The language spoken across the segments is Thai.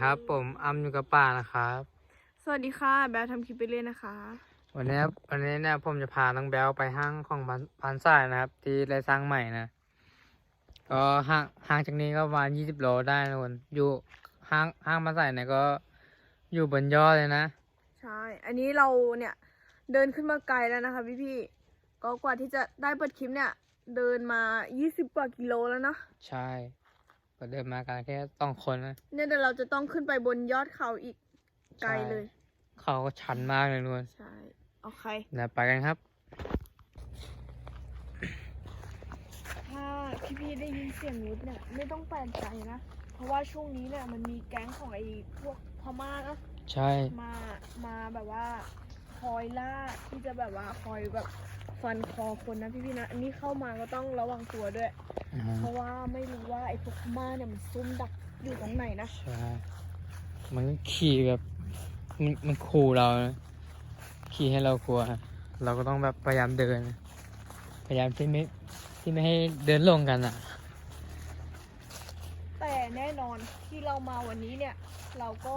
ครับ ผมอ้ำอยู่กับป่านะครับ สวัสดีค่ะ แบลทำคลิปไปเรื่อยนะคะ วันนี้วันนี้เนี่ยผมจะพาน้องแบลไปห้างของพันพันสายนะครับ ที่ได้สร้างใหม่นะก็ห่างห่างจากนี้ก็ประมาณยี่สิบโลได้นะคนอยู่ห้างห้างพันสายเนี่ยก็อยู่บนยอดเลยนะ ใช่ อันนี้เราเนี่ยเดินขึ้นมาไกลแล้วนะคะพี่พี่ๆก็กว่าที่จะได้เปิดคลิปเนี่ย เดินมา20กว่ากิโลแล้วเนาะใช่ ก็เดินมากันแค่ต้องคนนะเนี่ยเดี๋ยวเราจะต้องขึ้นไปบนยอดเขาอีกไกลเลย เขาก็ชันมากเลยนวลใช่โอเคเดี๋ยวไปกันครับ ถ้าพี่พี่ๆได้ยินเสียงวุฒเนี่ยไม่ต้องแปลกใจนะ เพราะว่าช่วงนี้เนี่ยมันมีแก๊งของไอ้พวกพม่านะใช่มามาแบบว่า คอยล่าที่จะแบบว่าคอยแบบฟันคอคนนะพี่ๆนะ อันนี้เข้ามาก็ต้องระวังตัวด้วย อ่าเพราะว่าไม่รู้ว่าไอ้พวกพม่าเนี่ยมันซุ่มดักอยู่ตรงไหนนะ ใช่ มันก็ขี่แบบมันมันขู่เรานะขี่ให้เรากลัว เราก็ต้องแบบพยายามเดิน พยายามที่ไม่ที่ไม่ให้เดินลงกันอะ แต่แน่นอนที่เรามาวันนี้เนี่ย เราก็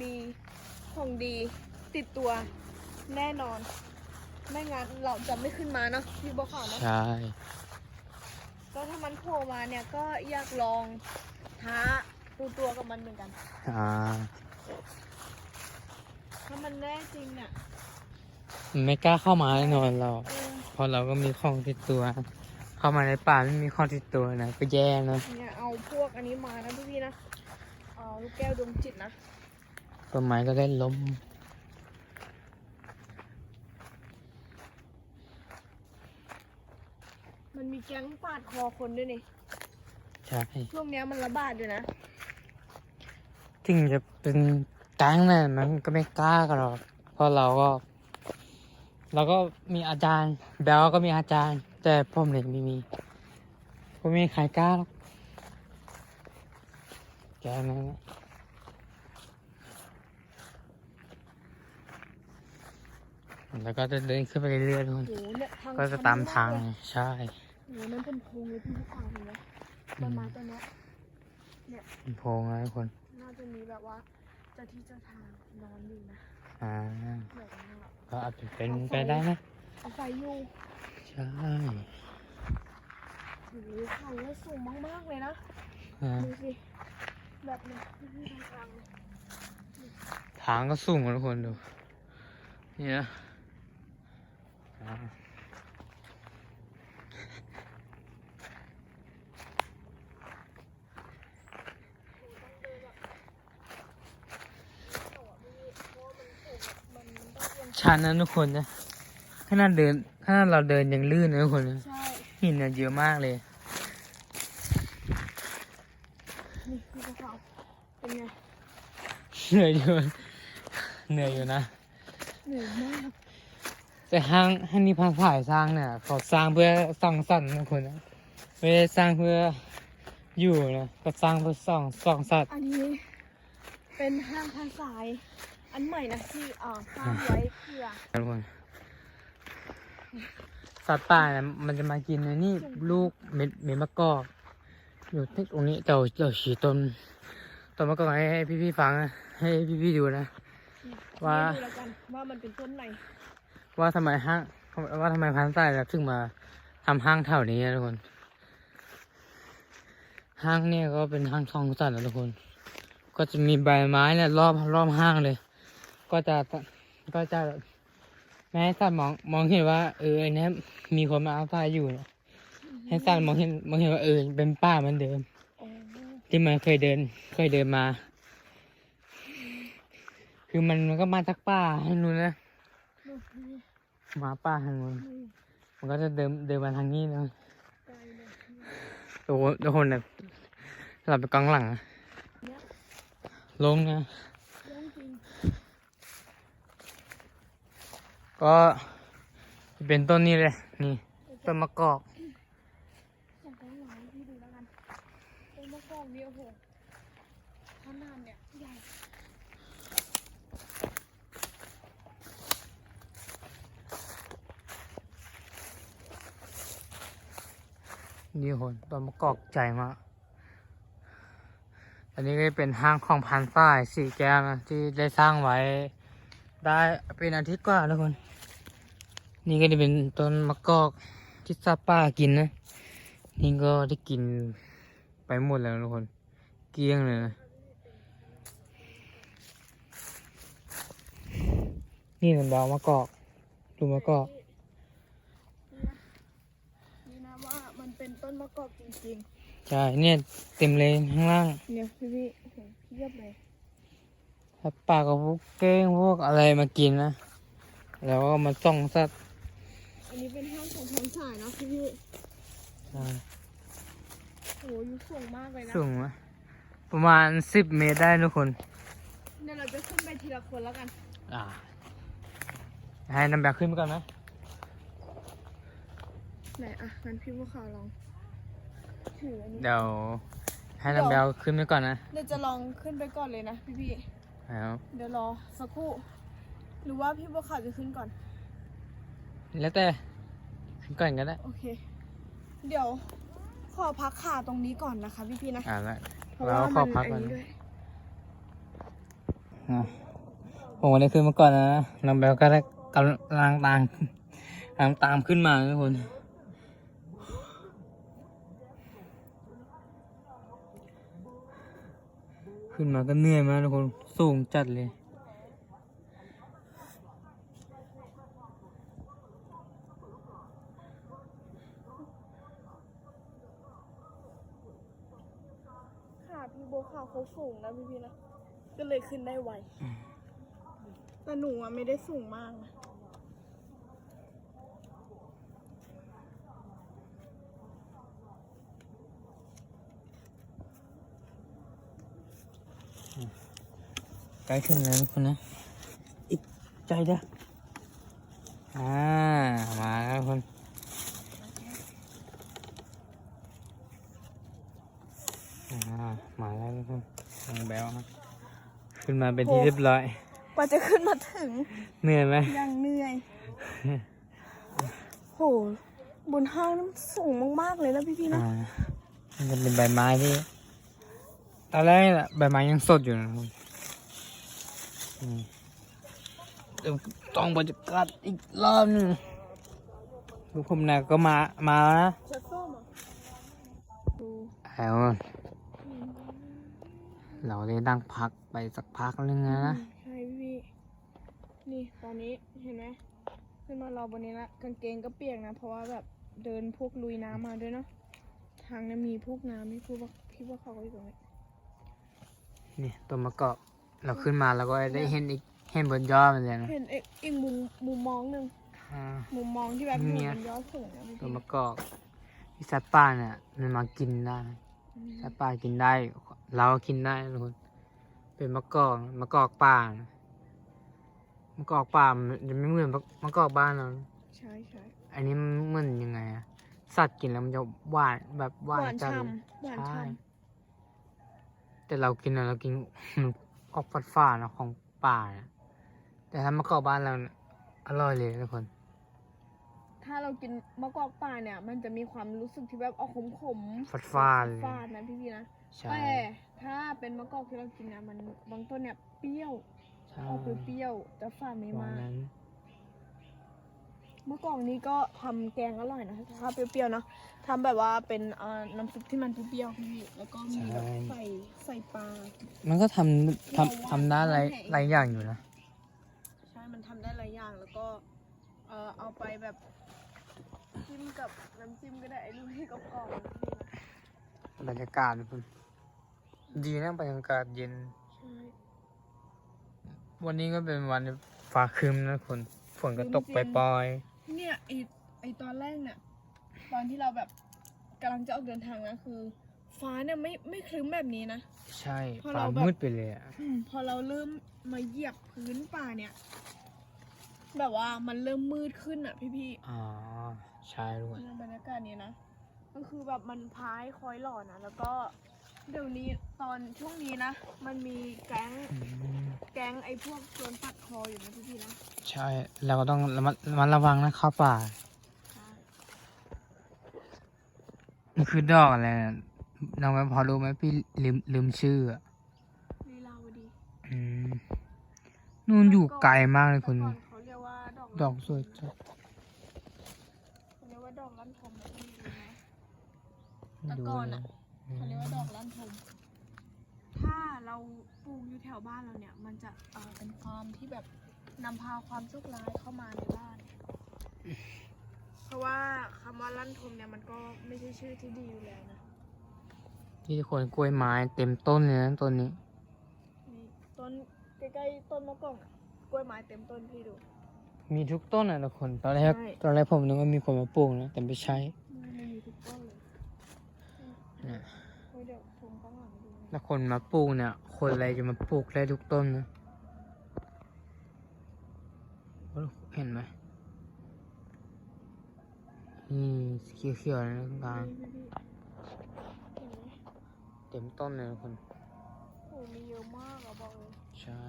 มีของดีติดตัว แน่นอน ไม่งั้นเราจะไม่ขึ้นมาเนาะพี่บัวขาวเนาะใช่ ก็ถ้ามันโผล่มาเนี่ยก็อยากลองท้าดูตัวกับมันเหมือนกัน อ่า ถ้ามันแน่จริงเนี่ยมันไม่กล้าเข้ามาแน่นอนเรา เออเพราะเราก็มีของติดตัว เข้ามาในป่าไม่มีของติดตัวนะก็แย่นะเนี่ยเอาพวกอันนี้มานะพี่พี่ๆนะเอาลูกแก้วดวงจิตนะต้นไม้ก็ได้ล้ม มันมีแก๊งปาดคอคนด้วยนี่ใช่ช่วงเนี้ยมันระบาดอยู่นะ ถึงจะเป็นแก๊งเนี่ยมันก็ไม่กล้ากันหรอกเพราะเราก็ เราก็มีอาจารย์แบลก็มีอาจารย์ แต่ผมเนี่ยไม่มีผมไม่มีใครกล้าหรอกแกนั่นแหละแล้วก็จะเดินขึ้นไปเรื่อยๆทุกคนโหเนี่ยทางก็จะตามทางชันมกเลยใช่ โหนั่นเป็นโพรงเลยพี่ผู้ชายเห็นไหมต้นไม้ต้นเนี้ยเป็นโพรงนะทุกคน น่าจะมีแบบว่าเจ้าที่เจ้าทางนอนอยู่นะอ่าเดี๋ยวนะก็อาจจะเป็นไปได้นะเอาไฟอยู่ใช่โหเขาเนี่ยสูงมากๆเลยนะอ่าดูสิแบบเนี้ยพี่ๆทางๆเลยทางก็สูงนะทุกคนดูนี่นะอ่า แต่ว่าพี่เพราะว่ามันสูงอะมันมันต้องเอียง ชันนะทุกคนนะขนาดเดินขนาดเราเดินยังลื่นนะทุกคนนะใช่หินน่ะเยอะมากเลย นี่พี่ภูเขาเป็นไงเหนื่อยอยู่เหนื่อยอยู่นะ เหนื่อยมากแต่ห้างห้างนี้พังผ่ายสร้างเนี่ยเขาสร้างเพื่อส่องสัตว์นะทุกคนนะไม่ได้สร้างเพื่ออยู่นะก็สร้างเพื่อส่องส่องสัตว์อันนี้เป็นห้างพันสาย อันใหม่นะที่อ่าสร้างไว้เพื่อทุกคนสัตว์ป่าเนี่ยมันจะมากินในนี่ลูกเม็ดเม็ดมะกอก อยู่ที่ตรงนี้เดี๋ยวเดี๋ยวฉีต้นต้นมะกอกให้ให้พี่ๆฟังนะให้พี่ๆดูนะ ว่าให้ดูแล้วกันว่ามันเป็นต้นไหนว่าทำไมห้างว่าทำไมพันธุ์ใต้แบบถึงมาทำห้างแถวนี้นะทุกคน ห้างเนี่ยก็เป็นห้างทองสัตว์นะทุกคน ก็จะมีใบไม้เนี่ยรอบรอบห้างเลย ก็จะก็จะไม่ให้สัตว์มองมองเห็นว่า เออเนี้ยมีคนมาอาศัยอยู่นะให้สัตว์มองเห็นมองเห็นว่าเออเป็นป่าเหมือนเดิม ที่มันเคยเดิน เคยเดินมา คือมันมันก็มาจากป่าให้รู้นะดูนี่หมาป่าทางนู้นมันก็จะเดินเดินมาทางนี้นะไกลเลยทุกคนทุกคนแบบหลับไปกลางหลังลงนะ เรื่องจริง ก็เป็นต้นนี้เลย นี่ต้นมะกอกส่งไปหลังพี่ดูแล้วกันต้นมะกอกนี่ยโอ้โหขนาดเนี่ยใหญ่นี่คนต้นมะกอกใหญ่มากอันนี้ก็เป็นห้างของพันฝ้ายสี่แก้วนะที่ได้สร้างไว้ ได้เป็นอาทิตย์กว่าทุกคน นี่ก็จะเป็นต้นมะกอกที่ซาป้ากินนะ นี่ก็ได้กินไปหมดแล้วทุกคน เกลี้ยงเลยนะ นี่เป็นดาวมะกอก ดูมะกอกนี่นะว่ามันเป็นต้นมะกอกจริงใช่ เนี่ยเต็มเลยข้างล่างๆเนี่ยพี่พี่โอ้โหเพียบเลยถ้าปลากับพวกเก้งพวกอะไรมากินนะ แล้วก็มาส่องสัตว์ อันนี้เป็นห้างของพันสายเนาะพี่พี่ใช่โอ้โหอยู่สูงมากเลยนะสูงไหมประมาณสิบเมตรได้ทุกคนเนี่ยเราจะขึ้นไปทีละคนแล้วกัน อ่า ให้น้ำแบบขึ้นไปก่อนไหมไหนอะงั้นพี่พวกเขาลองถืออันนี้เดี๋ยวให้น้ำแบบขึ้นไปก่อนนะเดี๋ยวจะลองขึ้นไปก่อนเลยนะพี่พี่แล้วเดี๋ยวรอสักครู่ หรือว่าพี่บัวขาวจะขึ้นก่อน แล้วแต่ขึ้นก่อนก็ได้โอเค เดี๋ยว ขอพักขาตรงนี้ก่อนนะคะพี่พี่ๆนะอ่าแล้วเพราะเราว่าขอมันพักอัก่อนนนี้นะด้วยอะผมวันนี้ขึ้นมาก่อนนะน้ำแบบก็ได้กำลังตามกำลังตามขึ้นมาทุกคนขึ้นมาก็เหนื่อยมากทุกคนสูงจัดเลย ขาพี่บัวขาวเขาสูงนะพี่พี่ๆนะ ก็เลยขึ้นได้ไว แต่หนูอะไม่ได้สูงมากนะใกล้ถึงแล้วทุกคนนะอีกใจเด้ออ่า มาแล้วทุกคน อ่า มาแล้วทุกคนน้องแบลครับ ขึ้นมาเป็นที่เรียบร้อย กว่าจะขึ้นมาถึง เหนื่อยไหมยังเหนื่อย โห บนห้างนั้นสูงมากๆเลยนะพี่พี่ๆนะ อ่ามันจะเป็นใบไม้ที่ ตอนแรกน่ะใบไม้ยังสดอยู่นะทุกคนอืมเดี๋ยวต้องบรรยากาศอีกรอบหนึงทุกผมนะก็มา มาแล้วนะ จะส้มอะดูแล้ว เราได้นั่งพักไปสักพักนึงนะ ใช่พี่ๆนี่ตอนนี้เห็นไหมขึ้นมารอบนนี้ละกางเกงก็เปียกนะ เพราะว่าแบบเดินพวกลุยน้ำมาด้วยเนาะทางนั้นมีพวกน้ำพี่พวกพี่พวกเขาก็อยู่ตรงนี้นี่ตัวมะกอกเราขึ้นมาเราก็ได้เห็นอีกเห็นบนยอดมันเลยนะเห็นอีกอีกมุมมุมมองหนึ่งอ่า มุมมองที่แบบอยู่เนี่ยบนยอดสูงนะพี่ตัวมะกอกที่สัตว์ป่าเนี่ยมันมากินได้สัตว์ป่ากินได้ เราก็กินได้นะทุกคนเป็นมะกอกมะกอกป่านะมะกอกป่ามันจะไม่เหมือนมะกอกบ้านเรานะใช่ใช่อันนี้มันเหมือนยังไงอะสัตว์กินแล้วมันจะหวานแบบหหวานวานจัดฉ่เลยำหวานใช่ฉ่แต่เรากินอะเรากินมันออกฟัดฟ้านะของป่านะแต่ถ้ามะกอกบ้านเราเนี่ยอร่อยเลยทุกคนำถ้าเรากินมะกอกป่าเนี่ย มันจะมีความรู้สึกที่แบบออกขมขมๆฟัดฟ้าเลยฟาดนะพี่พี่ๆนะ ใช่ แต่ถ้าเป็นมะกอกที่เรากินเนี่ยมันบางต้นเนี่ยเปรี้ยวใช่ออกเปรี้ยวๆจะฝาดไม่ตอนมากนั้น มะกอกนี้ก็ทำแกงอร่อยนะถ้าเปรี้ยวๆเนาะทำแบบว่าเป็นเอ่อน้ำซุปที่มันเปรี้ยวๆพี่แล้วก็มีแบบใส่ใส่ปลา มันก็ทำทำทำได้หลายหลายอย่างอยู่นะ ใช่ มันทำได้หลายอย่าง แล้วก็ เอ่อเอาไปแบบ จิ้มกับน้ำจิ้มก็ได้ไอ้ลูกที่กรอบๆนะพี่นะบรรยากาศทุกคน ดีนะบรรยากาศเย็น ใช่วันนี้ก็เป็นวันฟ้าครึ้มนะคนฝนก็ตกปล่อยเนี่ยไอไอตอนแรกเนี่ยตอนที่เราแบบกำลังจะออกเดินทางนะคือ ฟ้าเนี่ยไม่ไม่ครึ้มแบบนี้นะ ๆใช่พอฟ้าเราแบบ มืดไปเลยอะอมพอเราเริ่มมาเหยียบพื้นป่าเนี่ย แบบว่ามันเริ่มมืดขึ้นอะพี่พี่อ๋อใช่ทุกคนๆบรรยากาศนี้นะ ก็คือแบบมันพายคอยหลอนอะแล้วก็ เดี๋ยวนี้ตอนช่วงนี้นะ มันมีแก๊งแก๊งไอ้พวกโจนปัดคออยู่นะพี่ๆนะใช่เราก็ต้องระมัดระมัดระวังนะเข้าป่ามันคือดอกอะไรนะน้องแม่พอรู้ไหมพี่ลืมลืมชื่ออะลีลาวดีนู่นอยู่ไกลมากเลยคุณนดอกสวยจัดเขาเรียกว่าดอกลั่นทงนะพี่รู้ไหม แต่ก่อนอะ เขาเรียกว่าดอกลั่นทม ถ้าเราปลูกอยู่แถวบ้านเราเนี่ย มันจะเอ่อเป็นความที่แบบนำพาความโชคร้ายเข้ามาในบ้าน เพราะว่าคำว่าลั่นทมเนี่ยมันก็ไม่ใช่ชื่อที่ดีอยู่แล้วนะที่ทุกคนกล้วยไม้เต็มต้นเลยนะต้นนี้ นี่ต้นใกล้ๆต้นมะกอกอะกล้วยไม้เต็มต้นพี่ดู มีทุกต้นอะทุกคนตอนแรกใช่ ตอนแรกผมนึกว่ามีคนมาปลูกนะแต่ไม่ใช่มันมีทุกต้นเลย เนี่ย ถ้าคนมาปลูกเนี่ย คนอะไรจะมาปลูกได้ทุกต้นนะโอ้ยเห็นไหมนี่สีเขียวๆนะตรงกลางพี่พี่เห็นไหมเต็มต้นเลยทุกคนโอ้มีเยอะมากอะบอกเลยใช่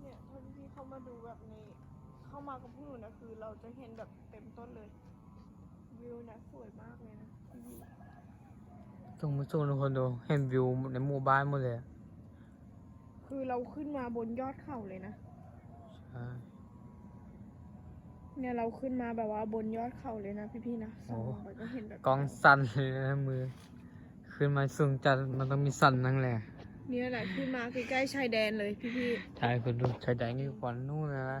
เนี่ยถ้าพี่ๆเข้ามาดูแบบในเข้ามากับพวกหนูนะคือ เราจะเห็นแบบเต็มต้นเลย วิวนะสวยมากเลยนะพี่ ตรงมาสูงทุกคนดูเห็นวิวในหมู่บ้านหมดเลยอะๆคือเราขึ้นมาบนยอดเขาเลยนะ ใช่เนี่ยเราขึ้นมาแบบว่าบนยอดเขาเลยนะพี่ๆนะส่องโอ้ลงไปก็เห็นแบบกล้องสั่นเลยนะมือ ขึ้นมาสูงจัดมันต้องมีสั่นนั่งแหละ เนี่ยแหละขึ้นมาคือใกล้ชายแดนเลยพี่ใช่คุณดูชายแดนอยู่ก่อนนู่นเลยนะ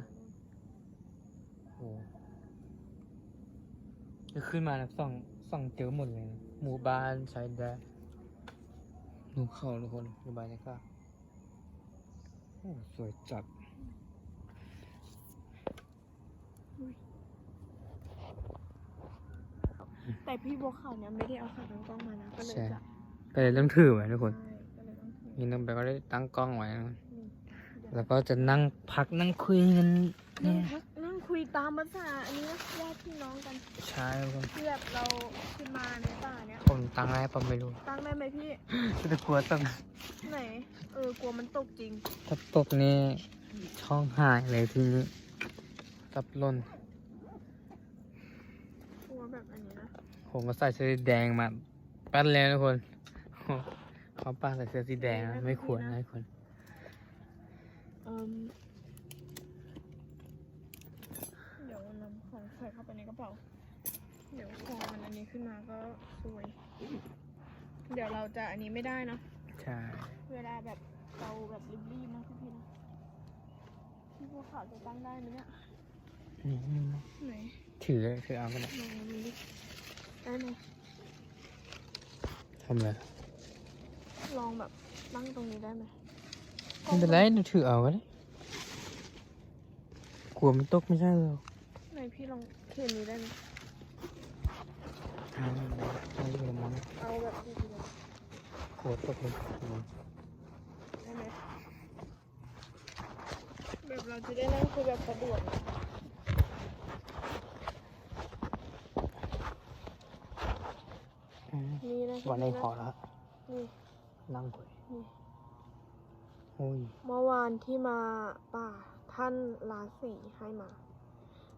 โอ้จะขึ้นมาแล้วส่องส่องเจอหมดเลยนะ หมู่บ้านชายแดนดูเขาทุกคนดูบรรยากาศโอ้สวยจัดๆแต่พี่บัวขาวเนี่ยไม่ได้เอาขาตั้งกล้องมานะ ก็เลยจะก็เลยต้องถือไว้ทุกคนใช่ก็เลยต้องถือนี่น้องแบงก็ได้ตั้งกล้องไว้นะนี่เดี๋ยวแล้วก็จะนั่งพักนั่งคุยกันนั่เนี่งยพักนั่งคุย ตามภาษาอันนี้นะญาติพี่น้องกันใช่ทุกคนที่แบบเราขึ้นมาในป่าเนี่ยผมตั้งอะไรผมไม่รู้ ตั้งได้ไหมพี่ จะกลัวต้องไหน เออกลัวมันตกจริง ถ้าตกนี่ช่องหายเลยทีนี้จับหล่นกลัวแบบอันนี้นะผมก็ใส่เสื้อสีแดงมาแป๊ดเลยนะทุกคนโอ้เขาป้าใส่เสื้อสีแดงนะไม่ควรนะทุกคน เอิมเดี๋ยวนำ ของใส่เข้าไปในกระเป๋า เดี๋ยวพอมันอันนี้ขึ้นมาก็ซวย เดี๋ยวเราจะอันนี้ไม่ได้นะใช่ เวลาแบบเราแบบรีบๆนะพี่พี่นะพี่บัวขาวจะตั้งได้ไหมเนี่ย นี่นี่ไหน ถือถือเอาก็ได้ลองดูดิได้ไหมทำเลยลองแบบตั้งตรงนี้ได้ไหมไม่เป็นไรเราถือเอาก็ได้กลัวมันตกไม่ใช่หรอ ไหนพี่ลองเขียนนี้ได้ไหมอืมไม่ใช่มันเอาแบบดีๆเลยกลัวตกเลยได้ไหมแบบเราจะได้นั่งคุยแบบสะดวกนะอืมนี่นะวันนี้พอแล้วนี่นั่งคุยนี่โอ้ยเมื่อวานที่มาป่าท่านลาสีให้มา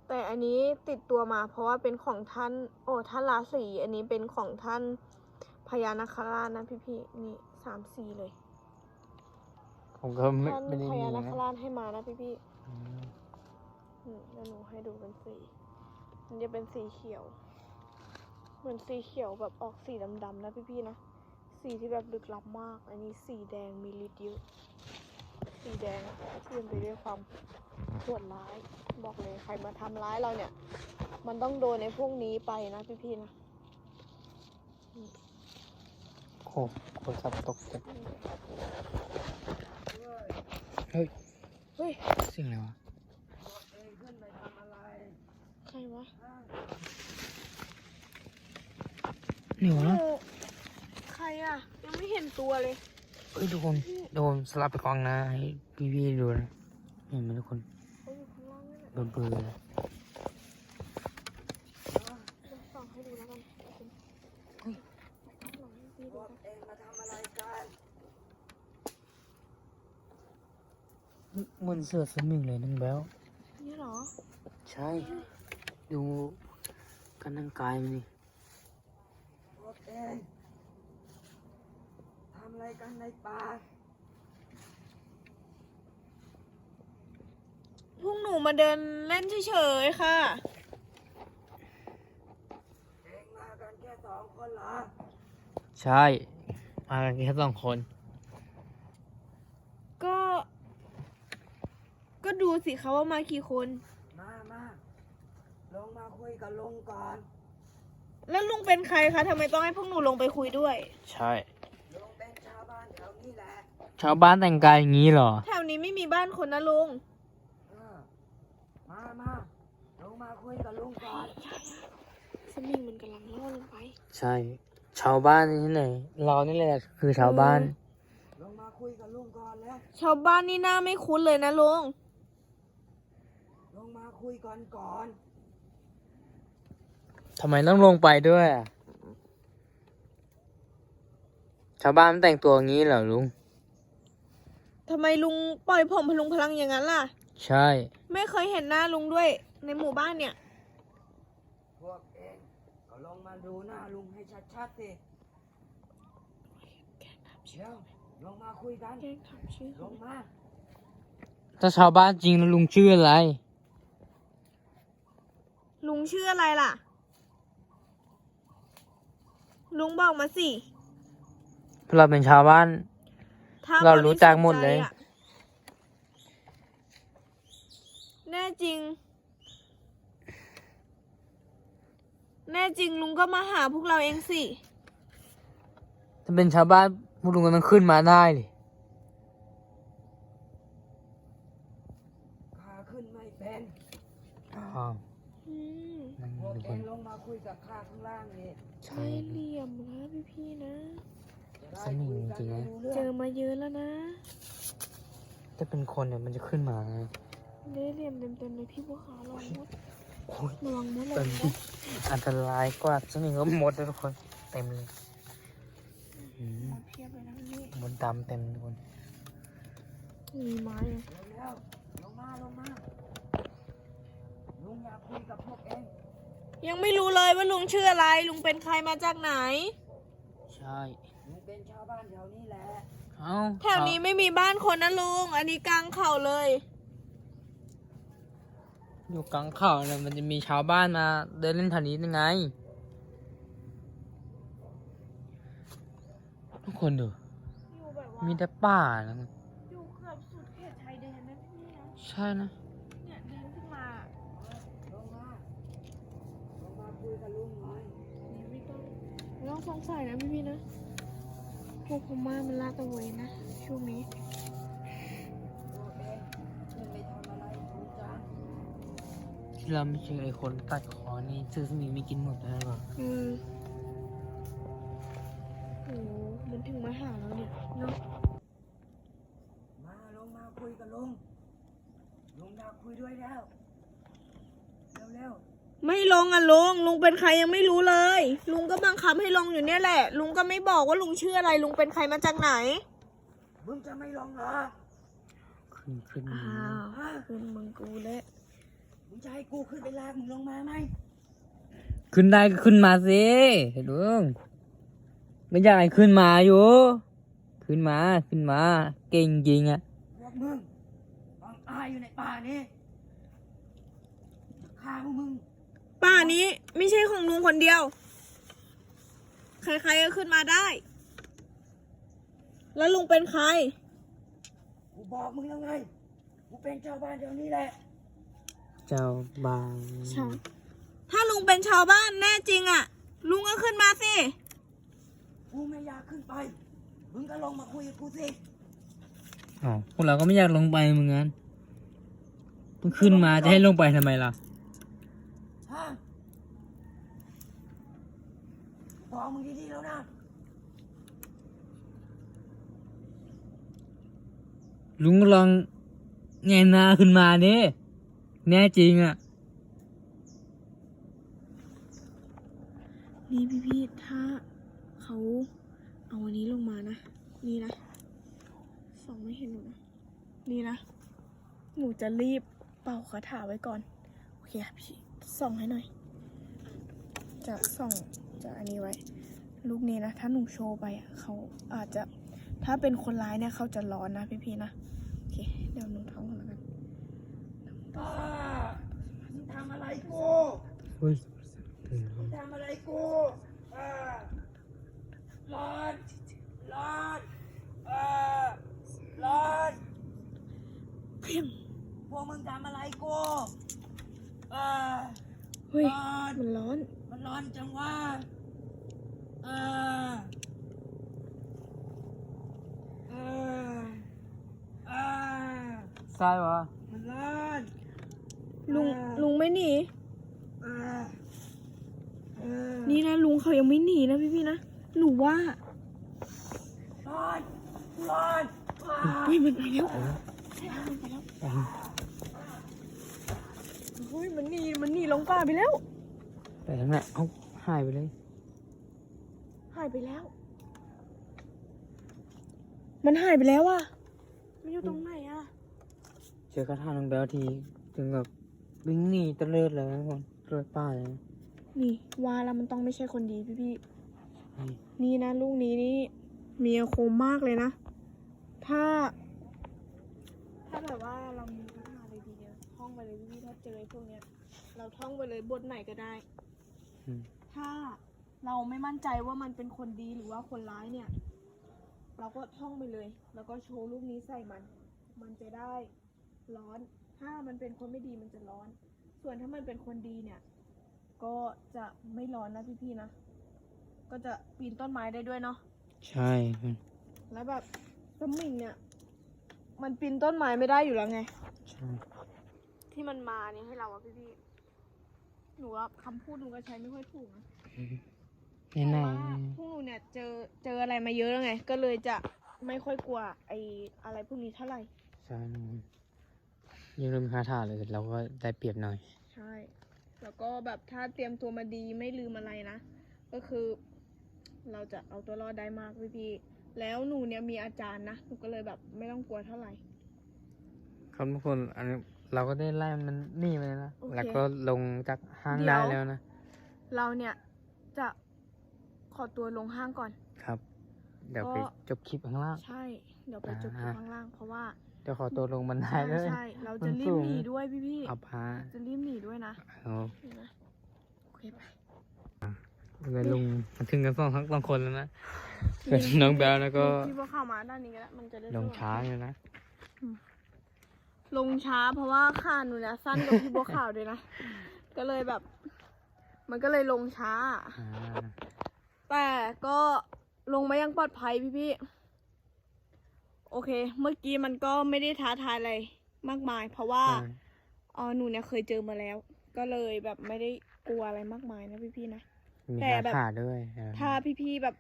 แต่อันนี้ติดตัวมาเพราะว่าเป็นของท่านโอ้ท่านลาสีอันนี้เป็นของท่านพญานาคราชนะพี่ๆนี่สามสีเลยผมก็ไม่ท่านไม่ได้พมีญานานะคราชให้มานะพี่ๆอืมอืมเดี๋ยวหนูให้ดูเป็นสีมันจะเป็นสีเขียว เหมือนสีเขียวแบบออกสีดำๆนะพี่ๆนะสีที่แบบลึกลับมาก อันนี้สีแดงมีฤทธิ์เยอะ สีแดงเชื่อมไปด้วยความโหดร้าย บอกเลยใครมาทำร้ายเราเนี่ย มันต้องโดนในพวกนี้ไปนะพี่ๆนะโอ้โคตรสับตกใจเฮ้ย เฮ้ยเสียงอะไรวะ ใครวะเหนียวนะโอ้ใครอะ ยังไม่เห็นตัวเลย เฮ้ยทุกคนโดนสลับไปกล้องนะให้พี่ๆดูนะเห็นไหมทุกคนเขาอยู่ข้างล่างนี่แหละเบลอๆเลยเดี๋ยวส่องให้ดูแล้วกันเฮ้ยข้างหลังนี่ดูกันเหมือนเสือสมิงเลยนึงแบ๊วนี่เหรอ ใช่ ดูการนั่งกายมันนี่พวกเองทำอะไรกันในป่านูมาเดินเล่นเฉยๆค่ะ เองมากันแค่สองคนเหรอ ใช่ มากันแค่สองคน ก็ ก็ดูสิคะว่ามากี่คน มามาลงมาคุยกับลุงก่อน แล้วลุงเป็นใครคะทำไมต้องให้พวกหนูลงไปคุยด้วย ใช่ ลุงเป็นชาวบ้า นแถวนี้แหละชาวบ้านแต่งกายอย่างนี้เหรอ แถวนี้ไม่มีบ้านคนนะลุง เออมามาลงมาคุยกับลุงก่อนสมิงมันกำลังล่อลงไป ใช่ ชาวบ้านที่ไหนเรานี่แหละคือชาวบ้าน ลงมาคุยกับลุงก่อนแล้วชาวบ้านนี่หน้าไม่คุ้นเลยนะลุง ลงมาคุยก่อนก่อน ทำไมต้องลงไปด้วยอะ ชาวบ้านแต่งตัวอย่างนี้เหรอลุง ทำไมลุงปล่อยผมพลุงพลังอย่างนั้นล่ะ ใช่ ไม่เคยเห็นหน้าลุงด้วย ในหมู่บ้านเนี่ย พวกเองก็ลงมาดูหน้าลุงให้ชัดๆสิเดี๋ยวลงมาคุยกันแจ้งถามชื่อลงมา ถ้าชาวบ้านจริงแล้วลุงชื่ออะไร ลุงชื่ออะไรล่ะ ลุงบอกมาสิ เราเป็นชาวบ้าน ถ้เรารู้จักหมดเลย บริสุทธิ์ใจอะแน่จริง แน่จริงลุงก็มาหาพวกเราเองสิ ถ้าเป็นชาวบ้านพวกลุงก็ต้องขึ้นมาได้เลยข้าขึ้นไม่เป็นอ้าวอืมนั่นพวกทุกเอคนงลงมาคุยกับข้าข้างล่างนี่ใช่ได้เหลี่ยมนะพี่พี่ๆนะจะได้ สนิทคุยจริกันงๆนะรู้เรื่อเจองมาเยอะแล้วนะ ถ้าเป็นคนเนี่ยมันจะขึ้นมาไงได้เหลี่ยมเต็มๆเลยพี่บัวขาวลองมดโอ้ยระวังมดระเป็วันงมดอันตรายกว่าสนิทก็หมดเลยทุกคนเต็มเลยอืมเอาเพียบเลยนะพี่มดดำเต็มทุกคนมีไม้อะเร็วๆลงมาลงมาลุงอยากคุยกับพวกเองยังไม่รู้เลยว่าลุงชื่ออะไร ลุงเป็นใครมาจากไหน ใช่ลุง เป็นชาวบ้านแถวนี้แหละเอ้าแถวนี้ไม่มีบ้านคนนะลุง อันนี้กลางเขาเลย อยู่กลางเขาเนี่ยมันจะมีชาวบ้านมา เดินเล่นแถวนี้ยังไง ทุกคนดู อยู่แบบว่ามีแต่ป่านะอยู่เกือบสุดเขตชายแดนนะพี่นะใช่นะ เนี่ยเดินขึ้นมาลงมาลงมาคุยกับลุงหน่อยเนี่ยไม่ต้องไม่ต้องสงสัยนะพี่พี่ๆนะ พวกพม่ามันลาดตระเวนนะช่วงนี้พวกเองขึ้นไปทำอะไรลุงจังที่เราไม่เจอไอ้คนตัดคอนี่ซื้อสมิงไม่กินหมดเลยหรออืมโอ้โหมันถึงมาหาเราเนี่ยเนาะ มาลงมาคุยกับลุง ลุงอยากคุยด้วยแล้ว เร็ว ไม่ล งอะลุงลุงเป็นใครยังไม่รู้เลย ลุงก็บังคับให้ลงอยู่เนี่ยแหละ ลุงก็ไม่บอกว่าลุงชื่ออะไร ลุงเป็นใครมาจากไหนๆมึงจะไม่ลงเหรอขึ้นขึ้นอ้าวขึ้นมึงกูเละมึงจะให้กูขึ้นไปลากมึงลงมาไหมขึ้นได้ก็ขึ้นมาสิเห็นลุงไม่อยากให้ขึ้นมาอยู่ ขึ้นมาขึ้นมา เก่งจริงอะพวกมึงต้องตายอยู่ในป่านี้จะฆ่าพวกมึง ป้านี้ไม่ใช่ของลุงคนเดียว ใครๆก็ขึ้นมาได้ แล้วลุงเป็นใคร กูบอกมึงแล้วไง กูเป็นชาวบ้านเดี๋ยวนี้แหละ เจ้าบางใช่ถ้าลุงเป็นชาวบ้านแน่จริงอะลุงก็ขึ้นมาสิ กูไม่อยากขึ้นไป มึงก็ลงมาคุยกับกูสิอ๋อพวกเราก็ไม่อยากลงไปเหมือนกันเพิ่งขึ้นมาจะให้ลงไปทำไมล่ะ ฮะบ อกมึงดีๆแล้วนะลุงก็ลองแงยหน้าขึ้นมาดิแน่จริงอะนี่พี่พี่ๆถ้าเขาเอาอันนี้ลงมานะ นี่นะส่องไม่เห็นหนูนะ นี่นะ หนูจะรีบเป่าคาถาไว้ก่อน โอเคค่ะพี่ส่องให้หน่อย จะส่องจะอันนี้ไว้ ลูกนี้นะ ถ้าหนูโชว์ไปอะเขาอาจจะถ้าเป็นคนร้ายเนี่ยเขาจะร้อนนะพี่พี่ๆนะโอเคเดี๋ยวหนูท้องก่อนแล้วกันอ่าเฮ้ยทำอะไรกูเออร้อนร้อนเออร้อนพวกมึงทำอะไรกูเออเฮ้ยร้อนมันร้อน มันร้อนจังวะ ใช่วะมันร้อนลุงลุงไม่หนีเออเออนี่นะลุงเขายังไม่หนีนะพี่พี่ๆนะ หนูว่าร้อนร้อนว้าเฮ้ยมันไปแล้วไปเฮ้ยมันหนีมันหนีลงป่าไปแล้วไปทางไหนเอ้าหายไปเลย หายไปแล้ว มันหายไปแล้วอะมันอยู่ตรงไหนอะเจอกระทาน้องแบลทีถึงกับวิ่งหนีตะเลิดเลยทุกคนเลิดป้าเลยนะนี่ว่าแล้วมันต้องไม่ใช่คนดีพี่พี่ใช่ๆนี่นะลูกนี้นี่มีอาคมมากเลยนะ ถ้า ถ้าแบบว่าเรามีคาถาเลยทีเดียวท่องไปเลยพี่ๆถ้าเจอไอ้พวกเนี้ย เราท่องไปเลยบทไหนก็ได้ อืม ถ้า เราไม่มั่นใจว่ามันเป็นคนดีหรือว่าคนร้ายเนี่ย เราก็ท่องไปเลย แล้วก็โชว์ลูกนี้ใส่มัน มันจะได้ร้อน ถ้ามันเป็นคนไม่ดีมันจะร้อน ส่วนถ้ามันเป็นคนดีเนี่ย ก็จะไม่ร้อนนะพี่ๆนะ ก็จะปีนต้นไม้ได้ด้วยเนาะ ใช่เพื่อนแล้วแบบสมิงเนี่ย มันปีนต้นไม้ไม่ได้อยู่แล้วไง ใช่ที่มันมาเนี่ยให้เราอะพี่ๆหนูว่าคำพูดหนูก็ใช้ไม่ค่อยถูกนะแน่ แต่แน่ว่าพวกหนูเนี่ยเจอเจออะไรมาเยอะแล้วไง ก็เลยจะไม่ค่อยกลัวไออะไรพวกนี้เท่าไหร่ ใช่ยังลืมคาถาเลยเราก็ได้เปรียบหน่อย ใช่ แล้วก็แบบถ้าเตรียมตัวมาดีไม่ลืมอะไรนะ ก็คือ เราจะเอาตัวรอดได้มากพี่ๆแล้วหนูเนี่ยมีอาจารย์นะ หนูก็เลยแบบไม่ต้องกลัวเท่าไหร่ ครับทุกคนอันนี้เราก็ได้ไล่มันหนี่ไปแล้วนะโอเคแล้วก็ลงจากห้างเดี๋ยวได้แล้วนะ เราเนี่ยจะ ขอตัวลงห้างก่อน ครับ เดี๋ยวก็ไปจบคลิปข้างล่าง ใช่ เดี๋ยวไปจบอ่าข้างล่าง เพราะว่าเดี๋ยวขอตัวลงบันไดใช่เลยใช่ เรามัจะนรีสูบงหนีด้วยพี่เอาพาๆจะรีบหนีด้วยนะเอาเห็นไหมโอเคไปเลยลงมาถึงกันสองทั้งสองคนแล้วนะเป็นน้องแบลแล้วก็พี่ว่าเข้ามาด้านนี้ก็ได้มันจะได้ลงสว่ช้าอยู่นะ ลงช้าเพราะว่าขาหนูเนี่ยสั้นกว่าพี่บัวขาวด้วยนะ ก็เลยแบบ มันก็เลยลงช้าอ่า แต่ก็ลงมายังปลอดภัยพี่ๆโอเค เมื่อกี้มันก็ไม่ได้ท้าทายอะไรมากมาย เพราะว่าใช่อ๋อหนูเนี่ยเคยเจอมาแล้ว ก็เลยแบบไม่ได้กลัวอะไรมากมายนะพี่ๆนะมีแต่คาแบบถาด้วยเออถ้าพี่ๆแบบ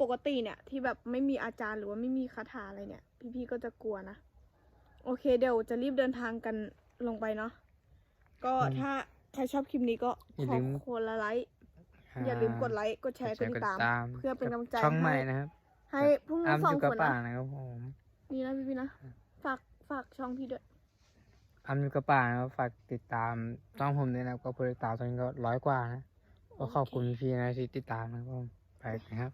ปกติเนี่ย ที่แบบไม่มีอาจารย์หรือว่าไม่มีคาถาอะไรเนี่ย พี่ๆก็จะกลัวนะโอเคเดี๋ยวจะรีบเดินทางกันลงไปเนาะก็ถ้าใครชอบคลิปนี้ก็ขอคนละไลค์ อย่าลืมกดไลค์กดแชร์กดติดตาม เพื่อเป็นกำลังใจช่องใหม่ให้นะครับให้พวกหนูอ้ำสอจุงกกระคนป่านะนะครับผมนี่นะพี่ๆนะฝากฝากช่องพี่ด้วยอ้ำจุกกระป่านะครับฝากติดตามช่องผมด้วยนะครับก็ผู้ติดตามตอนนี้ก็ร้อยกว่านะก็ขอบคุณพี่ๆนะที่ติดตามนะครับผมไปนะครับ